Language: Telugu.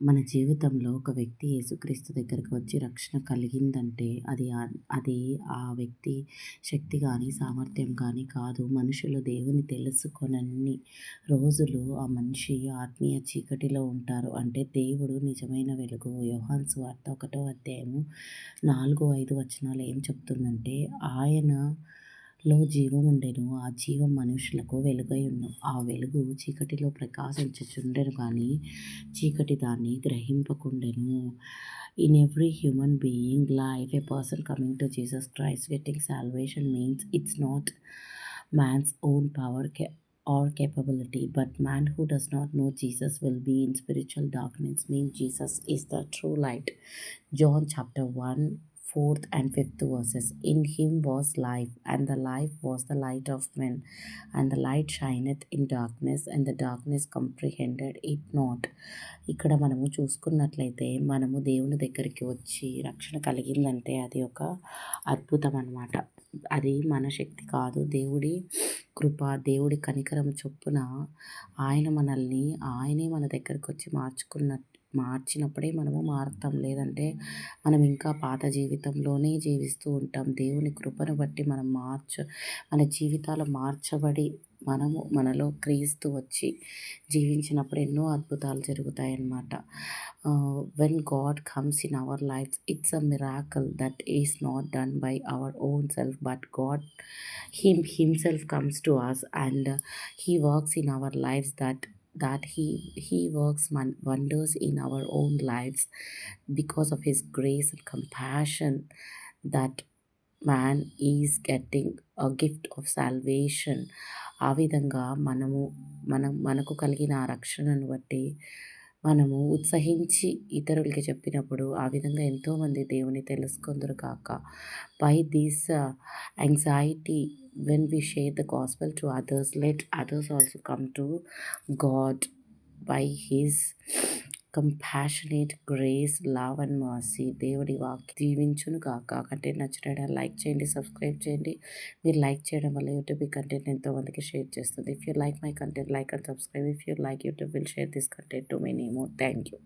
మన జీవితంలో ఒక వ్యక్తి యేసుక్రీస్తు దగ్గరకు వచ్చి రక్షణ కలిగిందంటే అది అది ఆ వ్యక్తి శక్తి కానీ సామర్థ్యం కానీ కాదు. మనుషులు దేవుని తెలుసుకొనన్ని రోజులు ఆ మనిషి ఆత్మీయ చీకటిలో ఉంటారు. అంటే దేవుడు నిజమైన వెలుగు. యోహాన్స్ వార్త ఒకటో అధ్యాయము నాలుగు ఐదు వచనాలు ఏం చెప్తుందంటే ఆయన లో జీవం ఉండెను ఆ జీవం మనుషులకు వెలుగై ఉన్ను ఆ వెలుగు చీకటిలో ప్రకాశించుచుండెను కానీ చీకటి దాన్ని గ్రహింపకుండెను. In every human being life a person coming to Jesus Christ getting salvation means it's not man's own power or capability but man who does not know jesus will be in spiritual darkness. Means jesus is the true light. John chapter 1 fourth and fifth verses in him was life and the life was the light of men and the light shineth in darkness and the darkness comprehended it not ఇక్కడ మనము చూసుకున్నట్లయితే మనము దేవుని దగ్గరికి వచ్చి రక్షణ కలిగిందంటే అది ఒక అద్భుతం అనమాట అది మన శక్తి కాదు దేవుడి కృప దేవుడి కనికరం చొప్పున ఆయన మనల్ని ఆయనే మన దగ్గరికి వచ్చి మార్చుకున్నట్టు మార్చినప్పుడే మనము మారుతాం. లేదంటే మనం ఇంకా పాత జీవితంలోనే జీవిస్తూ ఉంటాం. దేవుని కృపను బట్టి మనం మార్చ మన జీవితాలు మార్చబడి మనము మనలో క్రీస్తు వచ్చి జీవించినప్పుడు ఎన్నో అద్భుతాలు జరుగుతాయన్నమాట. When God comes in our life it's a miracle that is not done by our own self but God him himself comes to us and he works in our lives that that he he works man, wonders in our own lives because of his grace and compassion that man is getting a gift of salvation ఆ విధంగా మనము మనం మనకు కలిగిన ఆ రక్షణను బట్టి మనము ఉత్సహించి ఇతరులకి చెప్పినప్పుడు ఆ విధంగా ఎంతోమంది దేవుని తెలుసుకుందరు కాక. By these anxiety when we share the gospel to others let others also come to God by his compassionate grace love and mercy దేవుడి వాక్ దీవించును కాక కంటెంట్ నచ్చినట్టు లైక్ చేయండి సబ్స్క్రైబ్ చేయండి. మీరు లైక్ చేయడం వల్ల యూట్యూబ్ ఈ కంటెంట్ ఎంతో మందికి షేర్ చేస్తుంది. If you like my content like and subscribe if you like YouTube will share this content to many నేమో థ్యాంక్ యూ